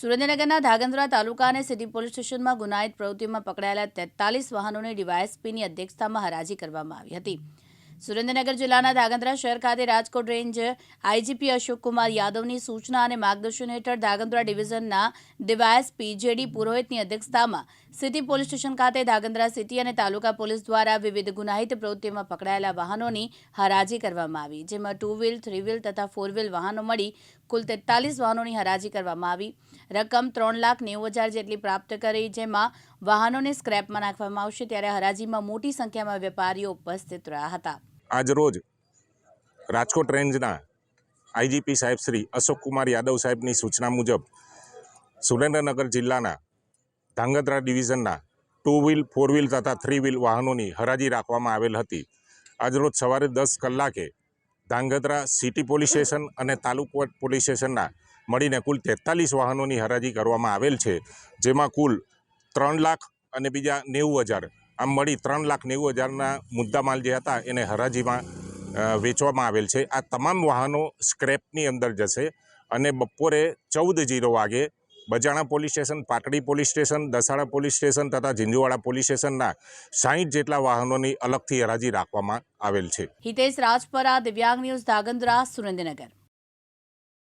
સુરેન્દ્રનગરના ધાગંદ્રા તાલુકા અને city police સ્ટેશનમાં ગુનાહિત પ્રવૃત્તિમાં પકડાયેલા તેતાલીસ વાહનોની ડીવાયએસપીની અધ્યક્ષતામાં હરાજી કરવામાં આવી હતી. સુરેન્દ્રનગર જિલ્લાના ધાગંદ્રા શહેર ખાતે રાજકોટ રેન્જ આઈજીપી અશોક કુમાર યાદવની સૂચના અને માર્ગદર્શન હેઠળ ધાગંદ્રા ડિવિઝનના ડીવાયએસપી જેડી પુરોહિતની અધ્યક્ષતામાં સિટી પોલીસ સ્ટેશન ખાતે ધાગંદ્રા સિટી અને તાલુકા પોલીસ દ્વારા વિવિધ ગુનાહિત પ્રવૃત્તિમાં પકડાયેલા વાહનોની હરાજી કરવામાં આવી, જેમાં ટુ વ્હીલ, થ્રી વ્હીલ તથા ફોર વ્હીલ વાહનો મળી કુલ તેતાલીસ વાહનોની હરાજી કરવામાં આવી. રકમ ત્રણ લાખ નેવું હજાર જેટલી પ્રાપ્ત કરી, જેમાં વાહનોને સ્ક્રેપમાં નાખવામાં આવશે ત્યારે હરાજીમાં મોટી સંખ્યામાં વેપારીઓ ઉપસ્થિત રહ્યા હતા. આજરોજ રાજકોટ રેન્જના આઈજીપી સાહેબ શ્રી અશોક કુમાર યાદવ સાહેબની સૂચના મુજબ સુરેન્દ્રનગર જિલ્લાના ધાંગધ્રા ડિવિઝનના ટુ વ્હીલ, ફોર વ્હીલ તથા થ્રી વ્હીલ વાહનોની હરાજી રાખવામાં આવેલ હતી. આજરોજ સવારે દસ કલાકે ધાંગધ્રા સિટી પોલીસ સ્ટેશન અને તાલુકા પોલીસ સ્ટેશનના મળીને કુલ તેતાલીસ વાહનોની હરાજી કરવામાં આવેલ છે, જેમાં કુલ ત્રણ લાખ અને બીજા નેવું હજાર, આમ મળી ત્રણ લાખ નેવું હજારના મુદ્દામાલ જે હતા એને હરાજીમાં વેચવામાં આવેલ છે. આ તમામ વાહનો સ્ક્રેપની અંદર જશે અને બપોરે ચૌદ જીરો વાગે Bajana police station, Patdi police station, Dasada police station તથા ઝીંઝુવાડા પોલીસ સ્ટેશનના સાહીઠ જેટલા વાહનોની અલગથી હરાજી રાખવામાં આવેલ છે. હિતેશ રાજપરા, દિવ્યાંગ ન્યૂઝ ધાગંદ્રા સુરેન્દ્રનગર.